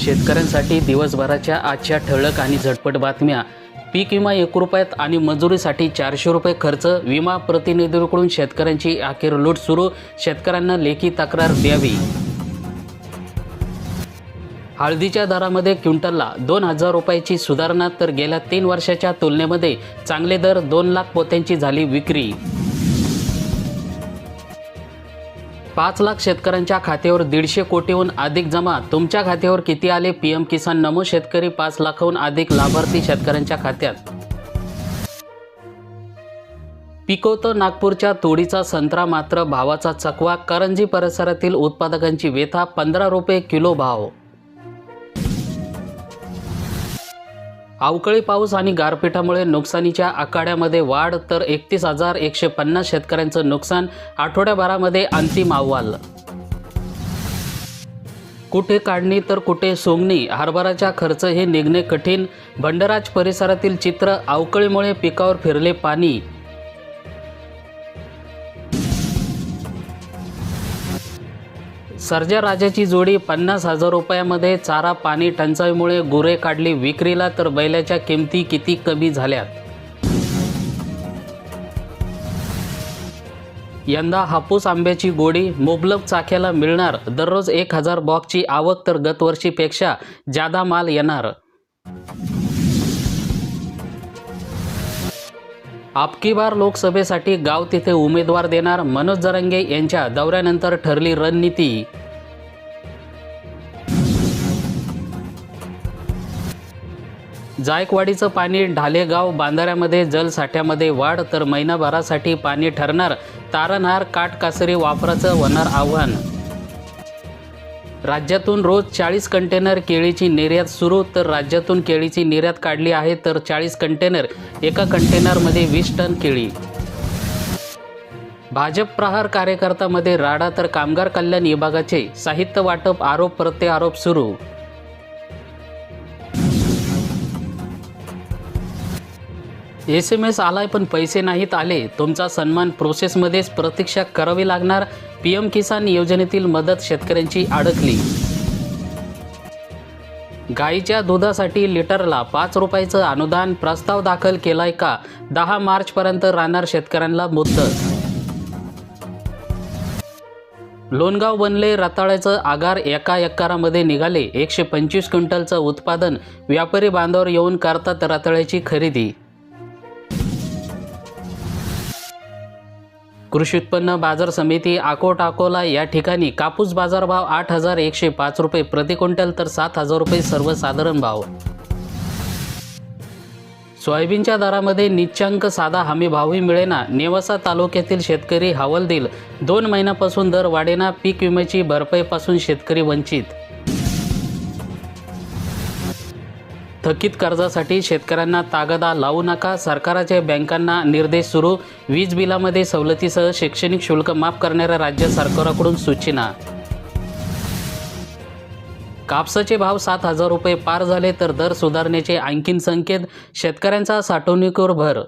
शेतकऱ्यांसाठी दिवसभराच्या आजच्या ठळक आणि झटपट बातम्या. पीक विमा एक रुपयात आणि मजुरीसाठी चारशे रुपये खर्च. विमा प्रतिनिधीकडून शेतकऱ्यांची अखेर लूट सुरू. शेतकऱ्यांना लेखी तक्रार द्यावी. हळदीच्या दरामध्ये क्विंटलला दोन हजार रुपयाची सुधारणा तर गेल्या तीन वर्षाच्या तुलनेमध्ये चांगले दर दोन लाख पोत्यांची झाली विक्री. पाच लाख शेतकऱ्यांच्या खात्यावर दीडशे कोटीहून अधिक जमा. तुमच्या खात्यावर किती आले? पीएम किसान नमो शेतकरी पाच लाखाहून अधिक लाभार्थी शेतकऱ्यांच्या खात्यात. पिकवतो नागपूरच्या तोडीचा संत्रा मात्र भावाचा चकवा. करंजी परिसरातील उत्पादकांची वेथा पंधरा रुपये किलो भाव अवकाळी पाऊस आणि गारपिटामुळे नुकसानीच्या आखाड्यामध्ये वाढ तर एकतीस हजार एकशे पन्नास शेतकऱ्यांचं नुकसान आठवड्याभरामध्ये अंतिम अहवाल. कुठे काढणी तर कुठे सोंगणी हरभराच्या खर्च हे निघणे कठीण. भंडराज परिसरातील चित्र अवकळीमुळे पिकावर फिरले पाणी. सर्जा राजाची जोडी पन्नास हजार रुपयामध्ये चारा पाणी टंचाईमुळे गुरे काढली विक्रीला तर बैलाच्या किमती किती कमी झाल्यात? यंदा हापूस आंब्याची गोडी मुबलक चाख्याला मिळणार. दररोज एक हजार बॉक्सची आवक तर गतवर्षीपेक्षा जादा माल येणार. आपकी बार लोकसभेसाठी गाव तिथे उमेदवार देणार मनोज जरंगे यांच्या दौऱ्यानंतर ठरली रणनीती. जायकवाडीचं पाणी ढालेगाव बांधाऱ्यामध्ये जलसाठ्यामध्ये वाढ तर महिनाभरासाठी पाणी ठरणार. तारणहार काटकासरी वापराचं होणार आव्हान. राज्यातून रोज चाळीस कंटेनर केळीची निर्यात सुरू तर राज्यातून केळीची निर्यात काढली आहे तर चाळीस कंटेनर एका कंटेनरमध्ये वीस टन केळी. भाजप प्रहार कार्यकर्त्यामध्ये राडा तर कामगार कल्याण विभागाचे साहित्य वाटप आरोप प्रत्यारोप सुरू. एस एम एस आलाय पण पैसे नाहीत आले. तुमचा सन्मान प्रोसेसमध्येच प्रतीक्षा करावी लागणार पी एम किसान योजनेतील मदत शेतकऱ्यांची अडकली. गाईच्या दुधासाठी लिटरला पाच रुपयाचं अनुदान प्रस्ताव दाखल केलाय का? दहा मार्चपर्यंत राहणार शेतकऱ्यांना मुद्द लोणगाव बनले रताळ्याचं आगार एका एकरामध्ये निघाले. एकशे पंचवीस क्विंटलचं उत्पादन व्यापारी बांधावर येऊन करतात रताळ्याची खरेदी. कृषी उत्पन्न बाजार समिती आकोट अकोला या ठिकाणी कापूस बाजारभाव आठ हजार एकशे पाच रुपये प्रति क्विंटल तर सात हजार रुपये सर्वसाधारण भाव. सोयाबीनच्या दरामध्ये निच्चांक साधा हमी भावही मिळेना. नेवासा तालुक्यातील शेतकरी हवालदिल. दोन महिन्यापासून दर वाढेना. पीक विम्याची भरपाईपासून शेतकरी वंचित. थकीत कर्जासाठी शेतकऱ्यांना तागदा लावू नका. सरकारचे बँकांना निर्देश सुरू. वीज बिलामध्ये सवलतीसह शैक्षणिक शुल्क माफ करणाऱ्या राज्य सरकाराकडून सूचना. कापसाचे भाव सात हजार रुपये पार झाले तर दर सुधारण्याचे आणखीन संकेत. शेतकऱ्यांचा साठवणुकीवर भर